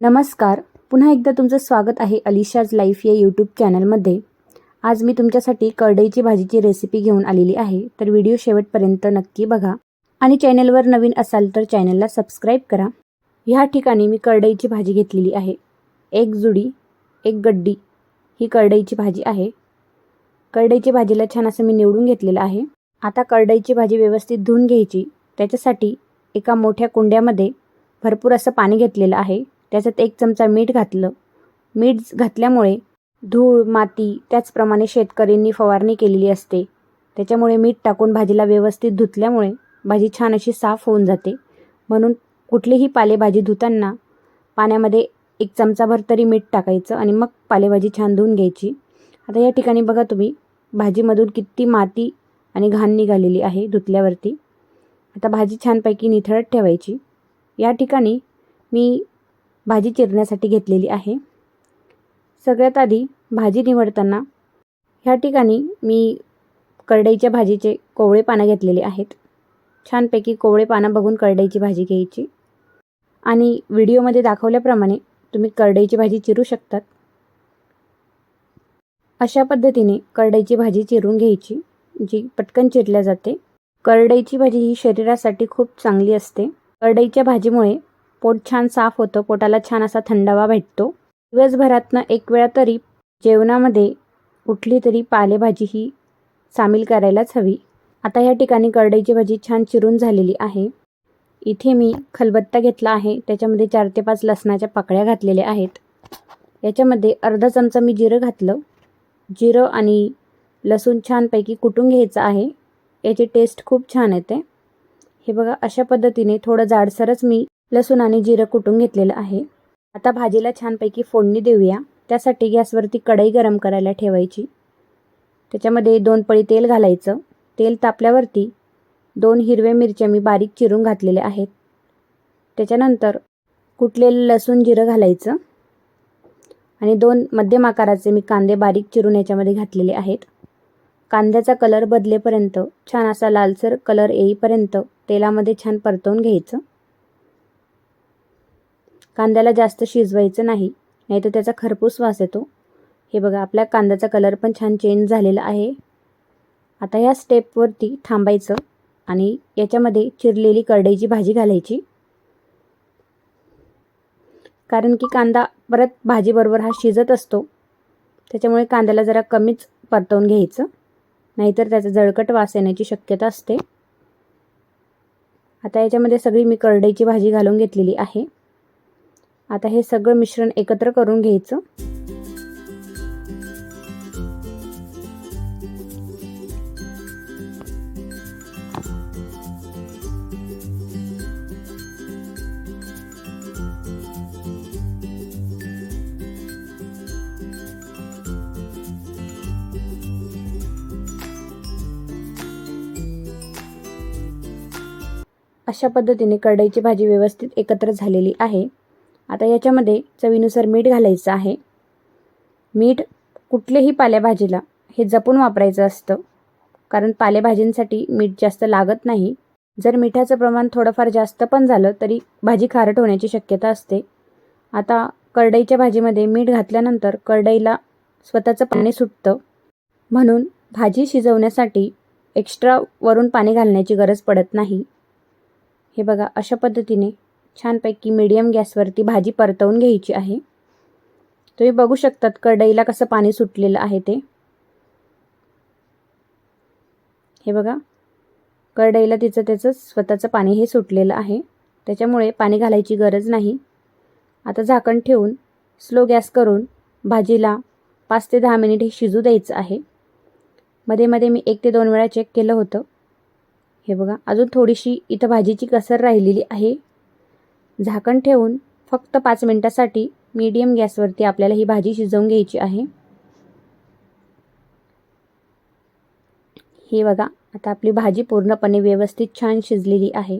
नमस्कार. पुन्हा एकदा तुमचं स्वागत आहे अलिशाज लाईफ या यूट्यूब चॅनलमध्ये. आज मी तुमच्यासाठी करडईची भाजीची रेसिपी घेऊन आलेली आहे. तर व्हिडिओ शेवटपर्यंत नक्की बघा. आणि चॅनलवर नवीन असाल तर चॅनलला सबस्क्राईब करा. ह्या ठिकाणी मी करडईची भाजी घेतलेली आहे. एक जुडी एक गड्डी ही करडईची भाजी आहे. करडईची भाजीला छान असं मी निवडून घेतलेलं आहे. आता करडईची भाजी व्यवस्थित धुवून घ्यायची. त्याच्यासाठी एका मोठ्या कुंड्यामध्ये भरपूर असं पाणी घेतलेलं आहे. त्याच्यात एक चमचा मीठ घातलं. मीठ घातल्यामुळे धूळ माती त्याचप्रमाणे शेतकऱ्यांनी फवारणी केलेली असते. त्याच्यामुळे मीठ टाकून भाजीला व्यवस्थित धुतल्यामुळे भाजी छान अशी साफ होऊन जाते. म्हणून कुठलीही पालेभाजी धुताना पाण्यामध्ये एक चमचाभर तरी मीठ टाकायचं आणि मग पालेभाजी छान धुवून घ्यायची. आता या ठिकाणी बघा तुम्ही भाजीमधून किती माती आणि घाण निघालेली आहे धुतल्यावरती. आता भाजी छानपैकी निथळत ठेवायची. या ठिकाणी मी भाजी चिरण्यासाठी घेतलेली आहे. सगळ्यात आधी भाजी निवडताना ह्या ठिकाणी मी करडईच्या भाजीचे कोवळे पानं घेतलेले आहेत. छानपैकी कोवळे पानं बघून करडईची भाजी घ्यायची. आणि व्हिडिओमध्ये दाखवल्याप्रमाणे तुम्ही करडईची भाजी चिरू शकतात. अशा पद्धतीने करडईची भाजी चिरून घ्यायची जी पटकन चिरल्या जाते. करडईची भाजी ही शरीरासाठी खूप चांगली असते. करडईच्या भाजीमुळे पोट छान साफ होतं पोटाला छान असा थंडावा भेटतो. दिवसभरातनं एक वेळा तरी जेवणामध्ये कुठली तरी पालेभाजी ही सामील करायलाच हवी. आता या ठिकाणी करडईची भाजी छान चिरून झालेली आहे. इथे मी खलबत्ता घेतला आहे. त्याच्यामध्ये चार ते पाच लसणाच्या पाकळ्या घातलेल्या आहेत. याच्यामध्ये अर्धा चमचा मी जिरं घातलं. जिरं आणि लसूण छानपैकी कुटून घ्यायचं आहे. याची टेस्ट खूप छान येते. हे बघा अशा पद्धतीने थोडं जाडसरच मी लसूण आणि जिरं कुटून घेतलेलं आहे. आता भाजीला छानपैकी फोडणी देऊया. त्यासाठी गॅसवरती कढई गरम करायला ठेवायची. त्याच्यामध्ये दोन पळी तेल घालायचं. तेल तापल्यावरती दोन हिरव्या मिरच्या मी बारीक चिरून घातलेल्या आहेत. त्याच्यानंतर कुटलेलं लसूण जिरं घालायचं. आणि दोन मध्यम आकाराचे मी कांदे बारीक चिरून याच्यामध्ये घातलेले आहेत. कांद्याचा कलर बदलेपर्यंत छान असा लालसर कलर येईपर्यंत तेलामध्ये छान परतवून घ्यायचं. कांद्याला जास्त शिजवायचं नाही नाहीतर त्याचा खरपूस वास येतो. हे बघा आपल्या कांद्याचा कलर पण छान चेंज झालेला आहे. आता ह्या स्टेपवरती थांबायचं आणि याच्यामध्ये चिरलेली करडईची भाजी घालायची. कारण की कांदा परत भाजीबरोबर हा शिजत असतो त्याच्यामुळे कांद्याला जरा कमीच परतवून घ्यायचं. नाहीतर त्याचा जळकट वास येण्याची शक्यता असते. आता याच्यामध्ये सगळी मी करडईची भाजी घालून घेतलेली आहे. आता हे सगळं मिश्रण एकत्र करून घ्यायचं. अशा पद्धतीने कढईची भाजी व्यवस्थित एकत्र झालेली आहे. आता याच्यामध्ये चवीनुसार मीठ घालायचं आहे. मीठ कुठल्याही पालेभाजीला हे जपून वापरायचं असतं. कारण पालेभाजींसाठी मीठ जास्त लागत नाही. जर मिठाचं प्रमाण थोडंफार जास्त पण झालं तरी भाजी खारट होण्याची शक्यता असते. आता करडईच्या भाजीमध्ये मीठ घातल्यानंतर करडईला स्वतःचं पाणी सुटतं. म्हणून भाजी शिजवण्यासाठी एक्स्ट्रा वरून पाणी घालण्याची गरज पडत नाही. हे बघा अशा पद्धतीने छानपैकी मीडियम गॅसवरती भाजी परतवून घ्यायची आहे. तुम्ही बघू शकतात कढईला कसं पाणी सुटलेलं आहे ते. हे बघा. कढईला तिचं त्याचं स्वतःचं पाणी हे सुटलेलं आहे. त्याच्यामुळे पाणी घालायची गरज नाही. आता झाकण ठेवून स्लो गॅस करून भाजीला पाच ते दहा मिनिट हे शिजू द्यायचं आहे. मध्ये मध्ये मी एक ते दोन वेळा चेक केलं होतं. हे बघा. अजून थोडीशी इथं भाजीची कसर राहिलेली आहे. झाकण ठेवून फक्त पाच मिनटासाठी मीडियम गॅसवरती आपल्याला ही भाजी शिजवून घ्यायची आहे. हे बघा आता आपली भाजी पूर्णपणे व्यवस्थित छान शिजलेली आहे.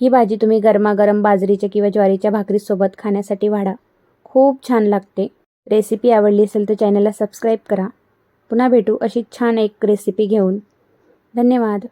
ही भाजी तुम्ही गरमागरम बाजरीच्या किंवा ज्वारीच्या भाकरीसोबत खाण्यासाठी वाढा. खूप छान लागते. रेसिपी आवडली असेल तर चॅनलला सबस्क्राईब करा. पुन्हा भेटू अशी छान एक रेसिपी घेऊन. धन्यवाद.